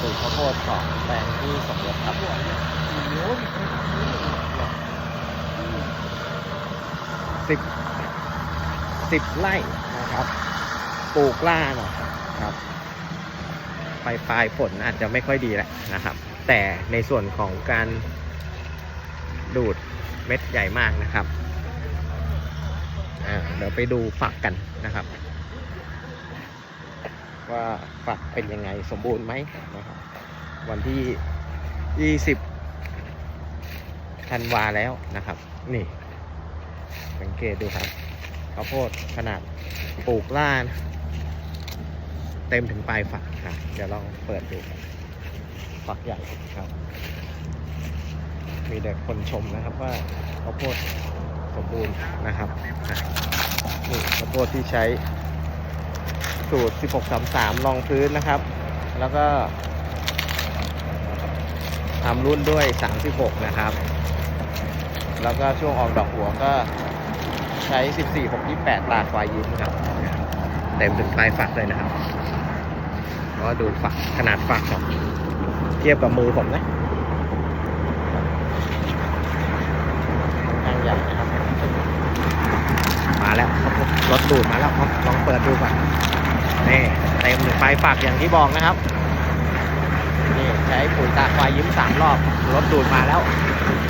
ปลูกข้าวโพดของแปลงที่สมยศครับสิบสิบไร่นะครับ ปลูกล่าหน่อยครับปลายปลายฝนอาจจะไม่ค่อยดีแหละนะครับ แต่ในส่วนของการดูดเม็ดใหญ่มากนะครับเดี๋ยวไปดูฝักกันนะครับ ว่าฝักเป็นยังไงสมบูรณ์ไหมนะครับ วันที่ 20ธันวาแล้วนะครับ นี่ สังเกตดูครับข้าวโพดขนาดปลูกล่านเต็มถึงปลายฝักครับเดี๋ยวลองเปิดดูฝักใหญ่ครับ มีแต่คนชมนะครับว่าข้าวโพดสมบูรณ์นะครับนี่ข้าวโพดที่ใช้ สูตร 1633 รองพื้นนะครับ แล้วก็ทำรุ่นด้วย 36 นะครับ แล้วก็ช่วงออกดอกหัวก็ใช้ 14 6 28 ตาควายยิ้มครับ เต็มถึงปลายฝักเลยนะครับ ก็ดูฝักขนาดฝักครับ เทียบกับมือผมนะค่อนข้างใหญ่นะครับ มาแล้วครับผมรถดูดมาแล้วครับลองเปิดดูก่อน นี่เต็มถึงปลายฝักอย่างที่บอกนะครับนี่ใช้ปุ๋ยตาควายยิ้มสามรอบรถดูดมาแล้ว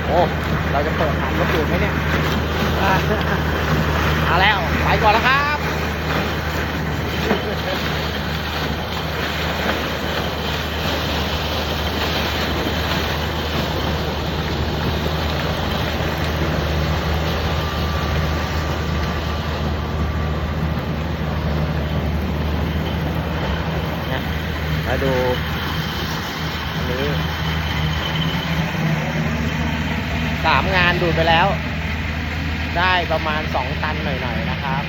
โอ้เราจะเปิดทันรถดูดไหมเนี่ยมาแล้วไปก่อนแล้วครับ นะ มาดูอันนี้สามงานดูดไปแล้ว ได้ประมาณสองตันหน่อยๆนะครับ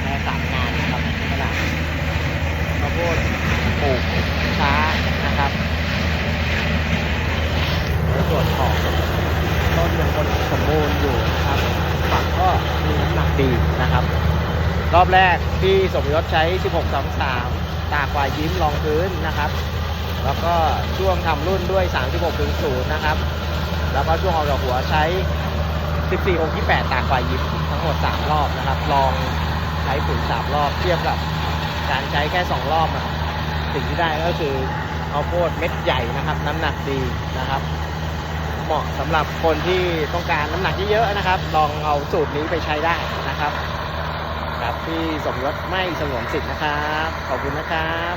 แค่สามงานนะครับขนาดข้าวโพดปลูกช้านะครับในส่วนของต้นยังคงสมบูรณ์อยู่นะครับฝักก็มีน้ำหนักดีนะครับ รอบแรกที่สมยศใช้ 1633 ตาควายิ้มรองพื้นนะครับ แล้วก็ช่วงทำรุ่นด้วย 36.0 นะครับ แล้วก็ช่วงออกดอกหัวใช้ 14 6ที่ 8 ตาควายิ้มทั้งหมด 3 รอบนะครับ ลองใช้ปุ๋ย3รอบเทียบกับการใช้แค่ 2 รอบอะสิ่งที่ได้ก็คือข้าวโพดเม็ดใหญ่นะครับ น้ำหนักดีนะครับ เหมาะสำหรับคนที่ต้องการน้ำหนักที่เยอะนะครับ ลองเอาสูตรนี้ไปใช้ได้นะครับ ครับ ที่สมยศไม่สงวนสิทธิ์นะครับ ขอบคุณนะครับ